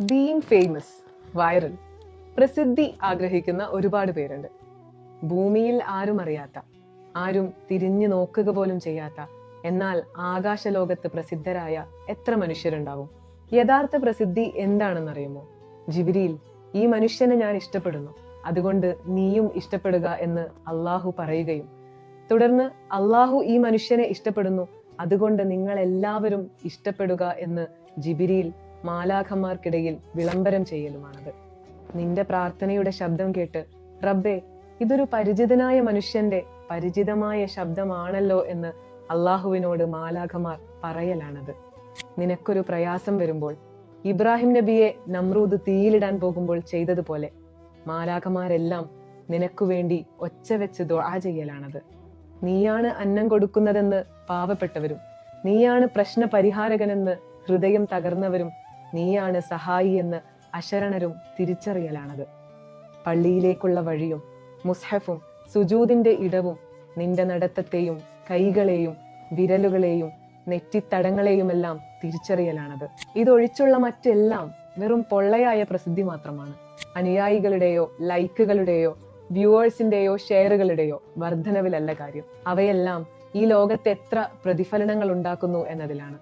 Being famous viral പ്രസിദ്ധി ആഗ്രഹിക്കുന്ന ഒരുപാട് പേരുണ്ട്. ഭൂമിയിൽ ആരും അറിയാത്ത ആരും തിരിഞ്ഞു നോക്കുക പോലും ചെയ്യാത്ത എന്നാൽ ആകാശലോകത്ത് പ്രസിദ്ധരായ എത്ര മനുഷ്യരുണ്ടാവും? യഥാർത്ഥ പ്രസിദ്ധി എന്താണെന്നറിയുമോ? ജിബിരിയിൽ ഈ മനുഷ്യനെ ഞാൻ ഇഷ്ടപ്പെടുന്നു. അതുകൊണ്ട് നീയും ഇഷ്ടപ്പെടുക എന്ന് അള്ളാഹു പറയുകയും തുടർന്ന് അള്ളാഹു ഈ മനുഷ്യനെ ഇഷ്ടപ്പെടുന്നു. അതുകൊണ്ട് നിങ്ങൾ എല്ലാവരും ഇഷ്ടപ്പെടുക എന്ന് ജിബിരിയിൽ മാലാഖമാർക്കിടയിൽ വിളംബരം ചെയ്യലുമാണത്. നിന്റെ പ്രാർത്ഥനയുടെ ശബ്ദം കേട്ട് റബ്ബെ ഇതൊരു പരിചിതനായ മനുഷ്യന്റെ പരിചിതമായ ശബ്ദമാണല്ലോ എന്ന് അള്ളാഹുവിനോട് മാലാഖമാർ പറയലാണത്. നിനക്കൊരു പ്രയാസം വരുമ്പോൾ ഇബ്രാഹിം നബിയെ നമ്രൂദ് തീയിലിടാൻ പോകുമ്പോൾ ചെയ്തതുപോലെ മാലാഖമാരെല്ലാം നിനക്കു വേണ്ടി ഒച്ച വെച്ച് ദുആ ചെയ്യലാണത്. നീയാണ് അന്നം കൊടുക്കുന്നതെന്ന് പാവപ്പെട്ടവരും നീയാണ് പ്രശ്ന പരിഹാരകനെന്ന് ഹൃദയം തകർന്നവരും നീയാണ് സഹായി എന്ന് അശരണരും തിരിച്ചറിയലാണത്. പള്ളിയിലേക്കുള്ള വഴിയും മുസ്ഹഫും സുജൂദിന്റെ ഇടവും നിന്റെ നടത്തത്തെയും കൈകളെയും വിരലുകളെയും നെറ്റിത്തടങ്ങളെയുമെല്ലാം തിരിച്ചറിയലാണത്. ഇതൊഴിച്ചുള്ള മറ്റെല്ലാം വെറും പൊള്ളയായ പ്രസിദ്ധി മാത്രമാണ്. അനുയായികളുടെയോ ലൈക്കുകളുടെയോ വ്യൂവേഴ്സിന്റെയോ ഷെയറുകളുടെയോ വർധനവിലല്ല കാര്യം. അവയെല്ലാം ഈ ലോകത്ത് എത്ര പ്രതിഫലനങ്ങൾ ഉണ്ടാക്കുന്നു എന്നതിലാണ്.